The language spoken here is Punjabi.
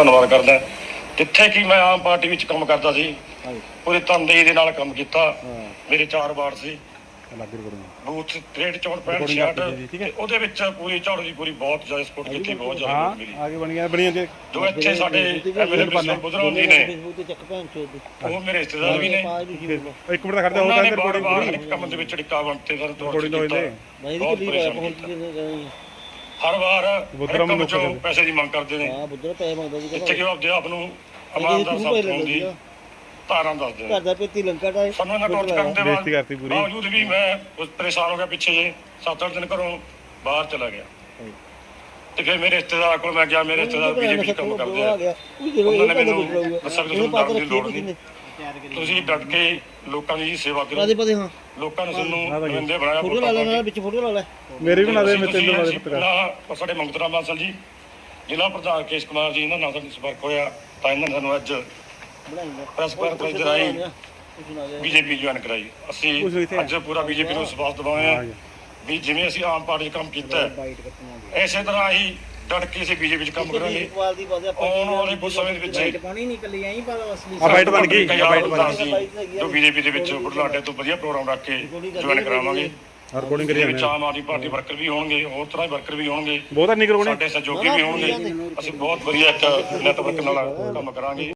ਧੰਨਵਾਦ ਕਰਦਾ। ਜਿੱਥੇ ਕਿ ਮੈਂ ਆਮ ਪਾਰਟੀ ਵਿੱਚ ਕੰਮ ਕਰਦਾ ਸੀ ਹਾਂਜੀ। ਪੂਰੇ ਤਨਦੇਹੀ ਦੇ ਨਾਲ ਕੰਮ ਕੀਤਾ। ਮੇਰੇ ਚਾਰ ਵਾਰਡ ਸੀ। ਬੂਥ 63 64 Recording 65 ਕਰਤੀ ਸੀ, ਠੀਕ ਹੈ। ਤੇ ਉਹਦੇ ਵਿੱਚ ਪੂਰੀ ਝਾੜੂ ਦੀ ਪੂਰੀ ਬਹੁਤ ਜ਼ਿਆਦਾ ਸਪੋਰਟ ਕੀਤੀ ਬਹੁਤ ਜ਼ਿਆਦਾ ਮਿਲੀ ਆਗੇ ਬਣ ਗਿਆ ਬਣੀ ਜਾਂਦੇ ਜੋ ਇੱਥੇ ਸਾਡੇ ਐਮਐਲਏ ਪ੍ਰਿੰਸੀਪਲ ਬੁਧਰਾਮ ਜੀ ਨੇ। ਤੇ ਉਹ ਮੇਰੇ ਰਿਸ਼ਤੇਦਾਰ ਵੀ ਨੇ। ਇੱਕ ਮਿੰਟ ਦਾ ਖੜਦਾ ਹੋ ਹਰ ਇੱਕ ਕੰਮ ਦੇ ਵਿੱਚ ਟਿੱਕਾ ਬਣਤੇ ਸਰ ਤੋਂ ਤਾਂ ਹੋਈ ਮੈਂ ਬਹੁਤ ਪਰੇਸ਼ਾਨ ਹਰ ਵਾਰ ਬੁੱਧਰਾਮ ਨੂੰ। ਪੈਸੇ ਦੀ ਮੰਗ ਕਰਦੇ ਨੇ। ਹਾਂ ਬੁੱਧਰ ਪੈਸੇ ਮੰਗਦਾ ਸੀ ਉਹ ਆਪਦੇ ਆਪ ਨੂੰ ਇਮਾਨਦਾਰ ਤੂੰ ਹੋਣ ਦੀ ਦੱਸਦੇ ਘਰ ਦਾ ਪੇਤੀ ਲੰਕਾ ਦਾ ਸਾਨੂੰ ਇਹਨਾਂ ਟੌਰਚ ਕਰਨ ਦੇ ਬੇਇੱਜ਼ਤੀ ਬਾਅਦ ਕਰਤੀ ਪੂਰੀ। ਬਾਵਜੂਦ ਵੀ ਮੈਂ ਉਸ ਪਰੇਸ਼ਾਨ ਹੋ ਗਿਆ ਪਿੱਛੇ ਜੇ 7-8 ਦਿਨ ਘਰੋਂ ਬਾਹਰ ਚਲਾ ਗਿਆ। ਤੇ ਫਿਰ ਮੇਰੇ ਰਿਸ਼ਤੇਦਾਰ ਕੋਲ ਮੈਂ ਗਿਆ ਮੇਰੇ ਰਿਸ਼ਤੇਦਾਰ ਬੀਜੇਪੀ ਕੰਮ ਕਰਦੇ ਆ ਉਹਨਾਂ ਇਹ ਨੇ ਮੈਨੂੰ ਡਰਨ ਦੀ ਲੋੜ ਨਹੀਂ। ਤੁਸੀਂ ਡਟ ਕੇ ਲੋਕਾਂ ਦੀ ਸੇਵਾ ਕਰੋ। ਰਾਦੇ ਪਦੇ ਹਾਂ। ਲੋਕਾਂ ਨੇ ਤੁਹਾਨੂੰ। ਨੁਮਾਇੰਦੇ ਬਣਾਇਆ ਫੋਟੋ ਲਾ ਲੈਣਾ ਵਿੱਚ ਫੋਟੋ ਲਾ ਲੈ। ਮੇਰੇ ਵੀ ਨਾ ਦੇ ਮੈਂ ਤੈਨੂੰ ਤੁਸੀਂ ਪਤਾ ਨਾ ਸਾਡੇ ਮੰਗਤਰਾ ਬਾਸਲ ਜੀ ਜ਼ਿਲ੍ਹਾ ਪ੍ਰਧਾਨ ਕੇਸ਼ ਕੁਮਾਰ ਜੀ ਇਹਨਾਂ ਨਾਲ ਸਾਡਾ ਸੰਪਰਕ ਹੋਇਆ। ਤਾਂ ਇਹਨਾਂ ਨੇ ਸਾਨੂੰ ਅੱਜ ਪ੍ਰੈਸ ਕਾਨਫਰੰਸ ਦੇ ਗਿਆ ਬੀਜੇਪੀ ਜੁਆਇਨ ਕਰਾਈ। ਅਸੀਂ ਅੱਜ ਪੂਰਾ ਬੀਜੇਪੀ ਨੂੰ ਸਵਾਗਤ ਦਵਾਏ ਹਾਂ ਆ ਜੀ। ਵੀ ਜਿਵੇਂ ਅਸੀਂ ਆਮ ਪਾਰਟੀ 'ਚ ਕੰਮ ਕੀਤਾ ਇਸੇ ਤਰ੍ਹਾਂ ਹੀ ਡਟ ਕੇ ਅਸੀਂ ਬੀਜੇਪੀ 'ਚ ਕੰਮ ਕਰਾਂਗੇ। ਕੁਆਲ ਦੀ ਬਾਤ ਆਪਾਂ ਆਉਣ ਵਾਲੇ ਕੁਝ ਸਮੇਂ ਦੇ ਵਿੱਚ ਪਾਣੀ ਨਿਕਲੀ ਆਈ ਪਰ ਅਸਲੀ ਆ ਬਾਈਟ ਬਣ ਗਈ ਆ ਬਾਈਟ ਬਣ ਗਈ। ਜੋ ਬੀਜੇਪੀ ਦੇ ਵਿੱਚ ਬੁਢਲਾਡੇ ਤੋਂ ਵਧੀਆ ਪ੍ਰੋਗਰਾਮ ਰੱਖ ਕੇ ਜੁਆਇਨ ਕਰਾਵਾਂਗੇ। ਰਿਕਾਰਡਿੰਗ ਕਰੀ ਵਿੱਚ ਆਮ ਆਦਮੀ ਪਾਰਟੀ ਵਰਕਰ ਵੀ ਹੋਣਗੇ ਹੋਰ ਤਰ੍ਹਾਂ ਦੇ ਵਰਕਰ ਵੀ ਹੋਣਗੇ। ਬਹੁਤ ਨਹੀਂ ਕਰਵਾਉਣੇ ਸਾਡੇ ਸਹਿਯੋਗੀ ਵੀ ਹੋਣਗੇ। ਅਸੀਂ ਬਹੁਤ ਵਧੀਆ ਇੱਕ ਨੈਟਵਰਕ ਨਾਲ ਕੰਮ ਕਰਾਂਗੇ।